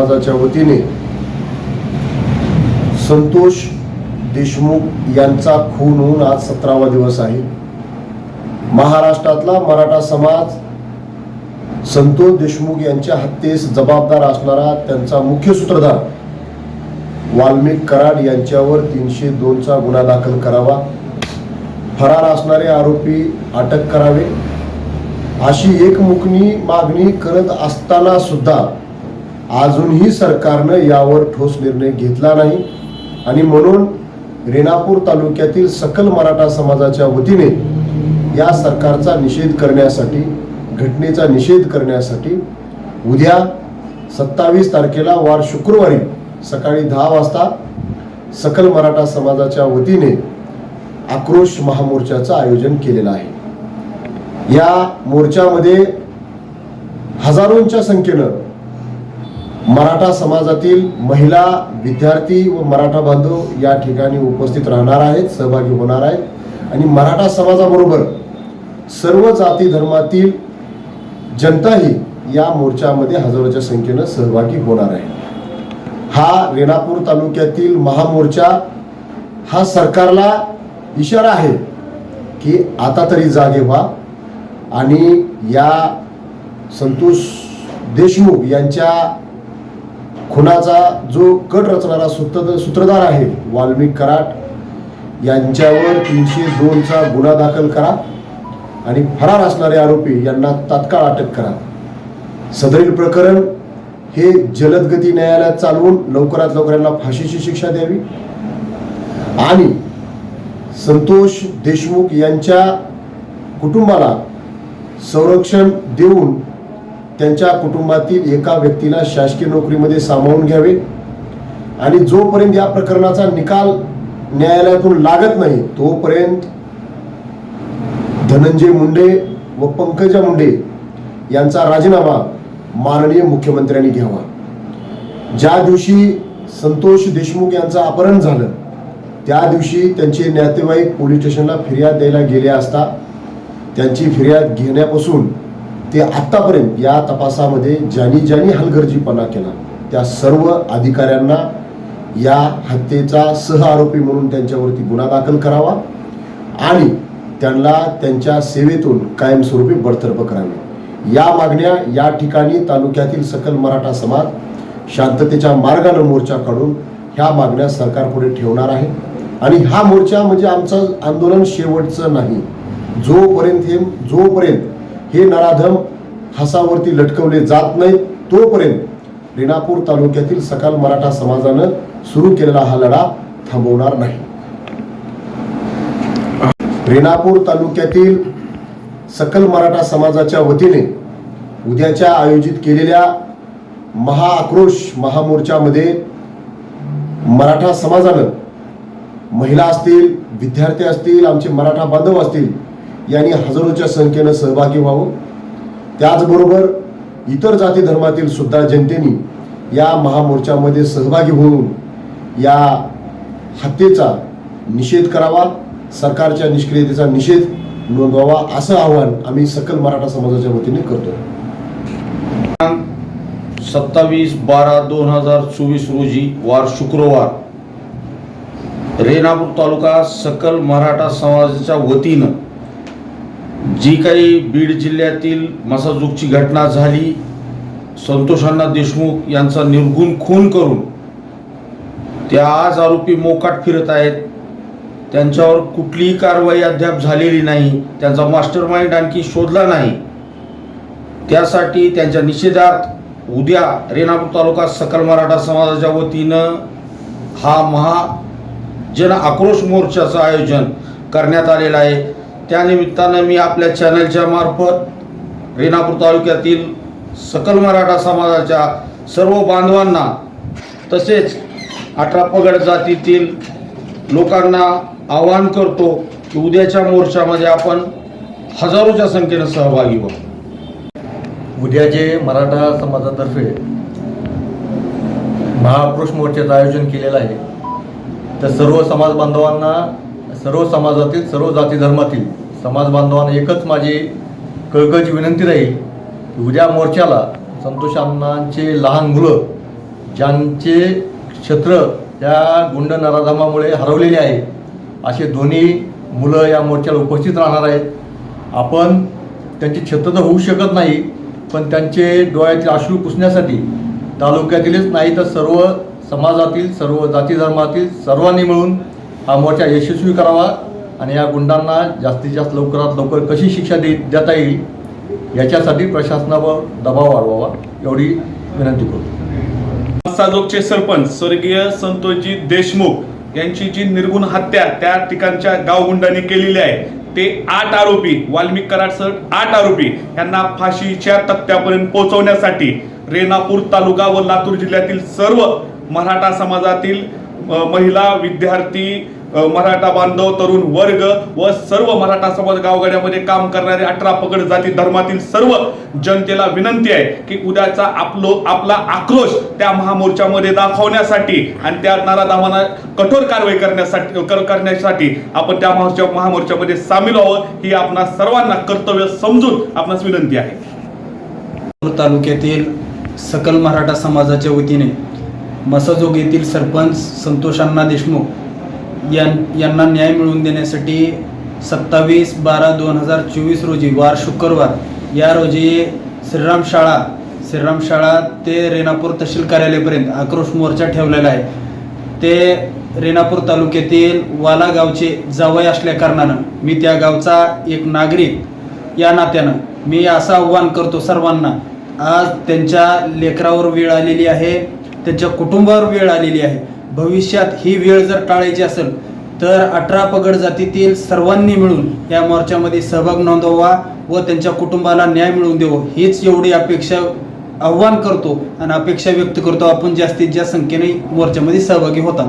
समाजाच्या वतीने संतोष देशमुख यांचा खून होऊन आज सतरावा दिवस आहे. महाराष्ट्रातला मराठा समाज संतोष देशमुख यांच्या हत्येस जबाबदार असणारा त्यांचा मुख्य सूत्रधार वाल्मिक कराड यांच्यावर तीनशे दोनचा गुन्हा दाखल करावा. फरार असणारे आरोपी अटक करावे. अशी एकमुखनी मागणी करत असताना सुद्धा अजूनही सरकारनं यावर ठोस निर्णय घेतला नाही. आणि म्हणून रेणापूर तालुक्यातील सकल मराठा समाजाच्या वतीने या सरकारचा निषेध करण्यासाठी घटनेचा निषेध करण्यासाठी उद्या सत्तावीस तारखेला वार शुक्रवारी सकाळी दहा वाजता सकल मराठा समाजाच्या वतीने आक्रोश महामोर्चाचं आयोजन केलेलं आहे. या मोर्चामध्ये हजारोंच्या संख्येनं मराठा समाजातील महिला विद्यार्थी व मराठा बांधव या ठिकाणी उपस्थित राहणार आहेत सहभागी होणार आहेत. आणि मराठा समाजाबरोबर सर्व जाती धर्मातील जनताही या मोर्चामध्ये हजारोच्या संख्येनं सहभागी होणार आहे. हा रेणापूर तालुक्यातील महामोर्चा हा सरकारला इशारा आहे की आता तरी जागे व्हा. आणि या संतोष देशमुख यांच्या खुनाचा जो कट रचणारा सूत्र सूत्रधार आहे वाल्मिक कराट यांच्यावर तीनशे दोनचा गुन्हा दाखल करा आणि फरार असणारे आरोपी यांना तात्काळ अटक करा. सदरील प्रकरण हे जलदगती न्यायालयात चालवून लवकरात लवकर यांना फाशीची शिक्षा द्यावी. आणि संतोष देशमुख यांच्या कुटुंबाला संरक्षण देऊन त्यांच्या कुटुंबातील एका व्यक्तीला शासकीय नोकरीमध्ये सामावून घ्यावे. आणि जोपर्यंत या प्रकरणाचा निकाल न्यायालयातून लागत नाही तोपर्यंत धनंजय मुंडे व पंकजा मुंडे यांचा राजीनामा माननीय मुख्यमंत्र्यांनी घ्यावा. ज्या दिवशी संतोष देशमुख यांचं अपहरण झालं त्या दिवशी त्यांचे नातेवाईक पोलीस स्टेशनला फिर्याद द्यायला गेले असता त्यांची फिर्याद घेण्यापासून ते आत्तापर्यंत या तपासामध्ये ज्यांनी ज्यांनी हलगर्जीपणा केला त्या सर्व अधिकाऱ्यांना या हत्येचा सह आरोपी म्हणून त्यांच्यावरती गुन्हा दाखल करावा आणि त्यांना त्यांच्या सेवेतून कायमस्वरूपी बडतर्फ करावे. या मागण्या या ठिकाणी तालुक्यातील सकल मराठा समाज शांततेच्या मार्गानं मोर्चा काढून ह्या मागण्या सरकारपुढे ठेवणार आहे. आणि हा मोर्चा म्हणजे आमचं आंदोलन शेवटचं नाही. जोपर्यंत हे जोपर्यंत हे नराधम हसावरती लटकवले जात नाहीत. तोपर्यंत रेणापूर तालुक्यातील सकाल मराठा समाजानं सुरू केलेला हा लढा थांबवणार नाही. रेणापूर तालुक्यातील सकल मराठा समाजाच्या वतीने उद्याच्या आयोजित केलेल्या महाआक्रोश महामोर्चामध्ये मराठा समाजानं महिला असतील विद्यार्थी असतील आमचे मराठा बांधव असतील यांनी हजारोच्या संख्येनं सहभागी व्हावं. त्याचबरोबर इतर जाती धर्मातील सुद्धा जनतेने या महामोर्चामध्ये सहभागी होऊन या हत्येचा निषेध करावा सरकारच्या निष्क्रियतेचा निषेध नोंदवावा असं आवाहन आम्ही सकल मराठा समाजाच्या वतीने करतो. सत्तावीस बारा दोन हजार चोवीस रोजी वार शुक्रवार रेणापूर तालुका सकल मराठा समाजाच्या वतीनं जी काही बीड जिल्ह्यातील मसाजूकची घटना झाली संतोषांना देशमुख यांचा निर्गुण खून करून त्या आज आरोपी मोकाट फिरत आहेत. त्यांच्यावर कुठलीही कारवाई अद्याप झालेली नाही त्यांचा मास्टर माइंड आणखी शोधला नाही. त्यासाठी त्यांच्या निषेधार्थ उद्या रेणापूर तालुका सकल मराठा समाजाच्या वतीनं हा महा जन आक्रोश मोर्चाचं आयोजन करण्यात आलेलं आहे. त्यानिमित्तानं मी आपल्या चॅनलच्या मार्फत रेणापूर तालुक्यातील सकल मराठा समाजाच्या सर्व बांधवांना तसेच अठरा पगड जातीतील लोकांना आवाहन करतो की उद्याच्या मोर्चामध्ये आपण हजारोच्या संख्येनं सहभागी व्हा उद्या जे मराठा समाजातर्फे महापुरुष मोर्चाचं आयोजन केलेलं आहे तर सर्व समाज बांधवांना सर्व समाजातील सर्व जाती धर्मातील समाज बांधवांना एकच माझी कळकळची विनंती राहील की उद्या मोर्चाला संतोष अण्णांचे लहान मुलं ज्यांचे क्षेत्र या गुंड नराधमामुळे हरवलेले आहे असे दोन्ही मुलं या मोर्चाला उपस्थित राहणार आहेत. आपण त्यांची क्षेत्र तर होऊ शकत नाही पण त्यांचे डोळ्यातील अश्रू पुसण्यासाठी तालुक्यातीलच नाही तर सर्व समाजातील सर्व जाती धर्मातील सर्वांनी मिळून हा मोर्चा यशस्वी करावा आणि या गुंडांना जास्तीत जास्त लवकरात लवकर कशी शिक्षा दे देता येईल याच्यासाठी प्रशासनावर दबाव वाढवावा एवढी विनंती करतो साजोगचे सरपंच स्वर्गीय संतोषजी देशमुख यांची जी निर्गुण हत्या त्या ठिकाणच्या गावगुंडांनी केलेली आहे ते आठ आरोपी वाल्मिक कराडसह आठ आरोपी यांना फाशीच्या तक्त्यापर्यंत पोहोचवण्यासाठी रेणापूर तालुका व लातूर जिल्ह्यातील सर्व मराठा समाजातील महिला विद्यार्थी मराठा बांधव तरुण वर्ग व सर्व मराठा समाज गावगाड्यामध्ये काम करणारे अठरा पगड जाती धर्मातील सर्व जनतेला विनंती आहे की उद्याचा आपलो आपला आक्रोश त्या महामोर्चामध्ये दाखवण्यासाठी आणि त्या नाराधामांना कठोर कारवाई करण्यासाठी कर- करण्यासाठी आपण त्या मोर्चा महामोर्चामध्ये सामील व्हावं ही आपणा सर्वांना कर्तव्य समजून आपणास विनंती आहे. तालुक्यातील सकल मराठा समाजाच्या वतीने मसाजोग येथील सरपंच संतोषांना देशमुख यांना न्याय मिळवून देण्यासाठी सत्तावीस बारा दोन हजार चोवीस रोजी वार शुक्रवार या रोजी श्रीराम शाळा श्रीराम शाळा ते रेणापूर तहसील कार्यालयापर्यंत आक्रोश मोर्चा ठेवलेला आहे. ते रेणापूर तालुक्यातील वाला गावचे जावई असल्याकारणानं मी त्या गावचा एक नागरिक या नात्यानं. मी असं आव्हान करतो सर्वांना आज त्यांच्या लेकरावर वेळ आलेली आहे त्यांच्या कुटुंबावर वेळ आलेली आहे. भविष्यात ही वेळ जर टाळायची असेल तर अठरा पगड जातीतील सर्वांनी मिळून या मोर्चामध्ये सहभाग नोंदवा व त्यांच्या कुटुंबाला न्याय मिळवून देवो. हीच एवढी अपेक्षा आव्हान करतो आणि अपेक्षा व्यक्त करतो आपण जास्तीत जास्त संख्येने मोर्चामध्ये सहभागी होता.